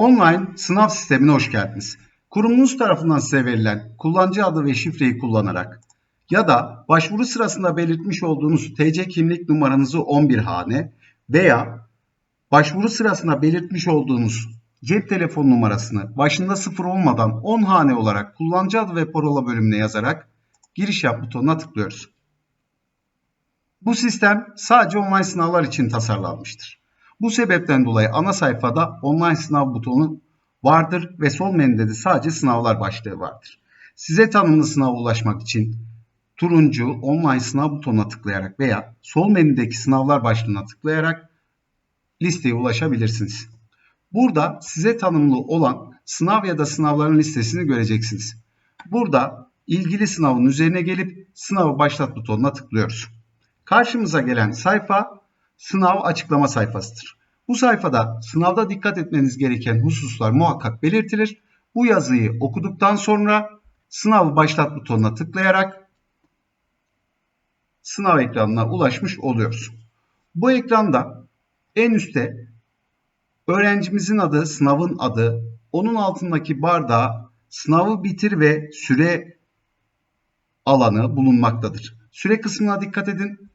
Online sınav sistemine hoş geldiniz. Kurumunuz tarafından size verilen kullanıcı adı ve şifreyi kullanarak ya da başvuru sırasında belirtmiş olduğunuz TC kimlik numaranızı 11 hane veya başvuru sırasında belirtmiş olduğunuz cep telefon numarasını başında sıfır olmadan 10 hane olarak kullanıcı adı ve parola bölümüne yazarak giriş yap butonuna tıklıyoruz. Bu sistem sadece online sınavlar için tasarlanmıştır. Bu sebepten dolayı ana sayfada online sınav butonu vardır ve sol menüde de sadece sınavlar başlığı vardır. Size tanımlı sınava ulaşmak için turuncu online sınav butonuna tıklayarak veya sol menüdeki sınavlar başlığına tıklayarak listeye ulaşabilirsiniz. Burada size tanımlı olan sınav ya da sınavların listesini göreceksiniz. Burada ilgili sınavın üzerine gelip sınavı başlat butonuna tıklıyoruz. Karşımıza gelen sayfa sınav açıklama sayfasıdır. Bu sayfada sınavda dikkat etmeniz gereken hususlar muhakkak belirtilir. Bu yazıyı okuduktan sonra sınavı başlat butonuna tıklayarak sınav ekranına ulaşmış oluyoruz. Bu ekranda en üstte öğrencimizin adı, sınavın adı, onun altındaki barda sınavı bitir ve süre alanı bulunmaktadır. Süre kısmına dikkat edin.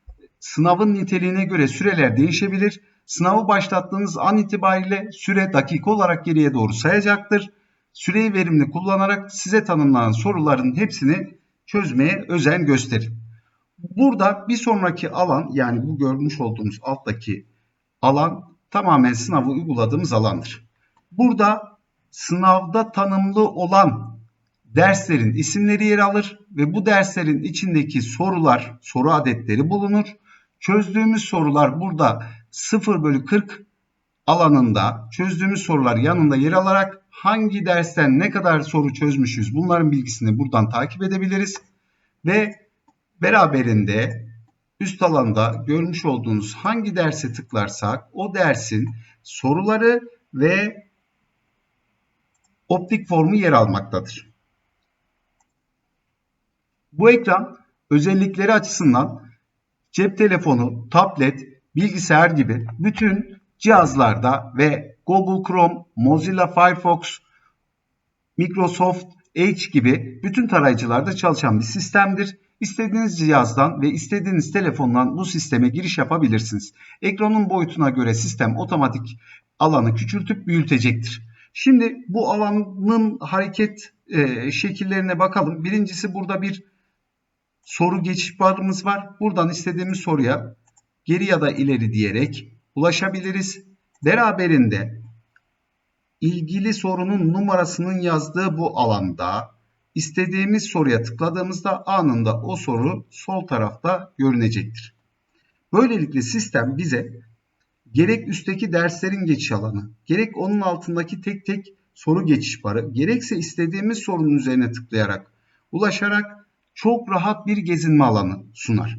Sınavın niteliğine göre süreler değişebilir. Sınavı başlattığınız an itibariyle süre dakika olarak geriye doğru sayacaktır. Süreyi verimli kullanarak size tanımlanan soruların hepsini çözmeye özen gösterin. Burada bir sonraki alan yani bu görmüş olduğumuz alttaki alan tamamen sınavı uyguladığımız alandır. Burada sınavda tanımlı olan derslerin isimleri yer alır ve bu derslerin içindeki sorular, soru adetleri bulunur. Çözdüğümüz sorular burada 0 bölü 40 alanında çözdüğümüz sorular yanında yer alarak hangi dersten ne kadar soru çözmüşüz bunların bilgisini buradan takip edebiliriz. Ve beraberinde üst alanda görmüş olduğunuz hangi derse tıklarsak o dersin soruları ve optik formu yer almaktadır. Bu ekran özellikleri açısından cep telefonu, tablet, bilgisayar gibi bütün cihazlarda ve Google Chrome, Mozilla Firefox, Microsoft Edge gibi bütün tarayıcılarda çalışan bir sistemdir. İstediğiniz cihazdan ve istediğiniz telefondan bu sisteme giriş yapabilirsiniz. Ekranın boyutuna göre sistem otomatik alanı küçültüp büyütecektir. Şimdi bu alanın hareket e, şekillerine bakalım. Birincisi burada bir soru geçiş barımız var. Buradan istediğimiz soruya geri ya da ileri diyerek ulaşabiliriz. Beraberinde ilgili sorunun numarasının yazdığı bu alanda istediğimiz soruya tıkladığımızda anında o soru sol tarafta görünecektir. Böylelikle sistem bize gerek üstteki derslerin geçiş alanı, gerek onun altındaki tek tek soru geçiş barı, gerekse istediğimiz sorunun üzerine tıklayarak, ulaşarak çok rahat bir gezinme alanı sunar.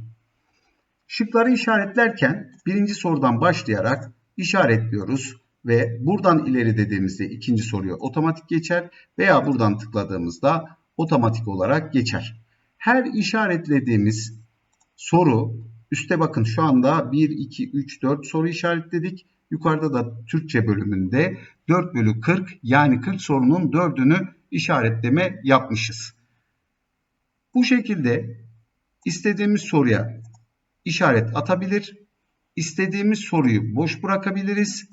Şıkları işaretlerken birinci sorudan başlayarak işaretliyoruz ve buradan ileri dediğimizde ikinci soruya otomatik geçer veya buradan tıkladığımızda otomatik olarak geçer. Her işaretlediğimiz soru üste bakın şu anda 1, 2, 3, 4 soru işaretledik. Yukarıda da Türkçe bölümünde 4 bölü 40 yani 40 sorunun 4'ünü işaretleme yapmışız. Bu şekilde istediğimiz soruya işaret atabilir. İstediğimiz soruyu boş bırakabiliriz.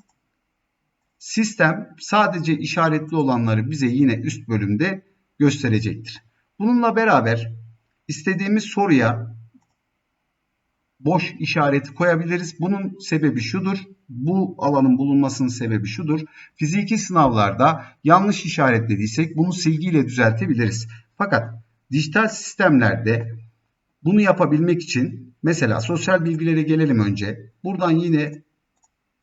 Sistem sadece işaretli olanları bize yine üst bölümde gösterecektir. Bununla beraber istediğimiz soruya boş işareti koyabiliriz. Bunun sebebi şudur. Bu alanın bulunmasının sebebi şudur. Fiziki sınavlarda yanlış işaretlediysek bunu silgiyle düzeltebiliriz. Fakat dijital sistemlerde bunu yapabilmek için mesela sosyal bilgilere gelelim önce. Buradan yine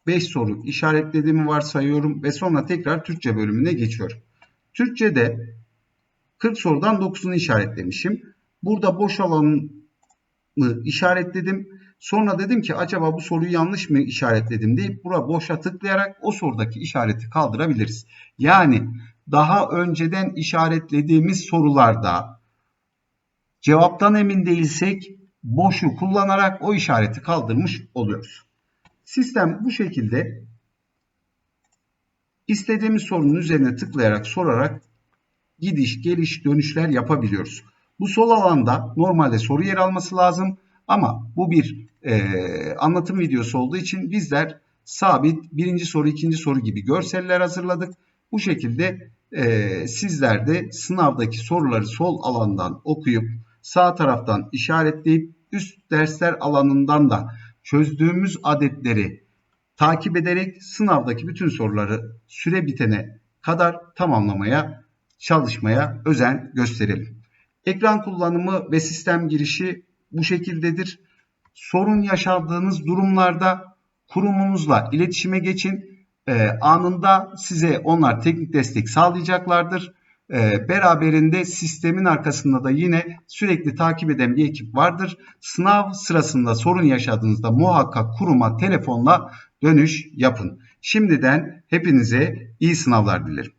5 soru işaretlediğimi varsayıyorum ve sonra tekrar Türkçe bölümüne geçiyorum. Türkçe'de 40 sorudan 9'unu işaretlemişim. Burada boş alanı işaretledim. Sonra dedim ki acaba bu soruyu yanlış mı işaretledim deyip bura boşa tıklayarak o sorudaki işareti kaldırabiliriz. Yani daha önceden işaretlediğimiz sorularda cevaptan emin değilsek boşu kullanarak o işareti kaldırmış oluyoruz. Sistem bu şekilde İstediğimiz sorunun üzerine tıklayarak sorarak gidiş, geliş, dönüşler yapabiliyoruz. Bu sol alanda normalde soru yer alması lazım ama bu bir e, anlatım videosu olduğu için bizler sabit birinci soru, ikinci soru gibi görseller hazırladık. Bu şekilde e, sizler de sınavdaki soruları sol alandan okuyup sağ taraftan işaretleyip üst dersler alanından da çözdüğümüz adetleri takip ederek sınavdaki bütün soruları süre bitene kadar tamamlamaya çalışmaya özen gösterelim. Ekran kullanımı ve sistem girişi bu şekildedir. Sorun yaşadığınız durumlarda kurumunuzla iletişime geçin. Ee, anında size onlar teknik destek sağlayacaklardır. Ee, beraberinde sistemin arkasında da yine sürekli takip eden bir ekip vardır. Sınav sırasında sorun yaşadığınızda muhakkak kuruma telefonla dönüş yapın. Şimdiden hepinize iyi sınavlar dilerim.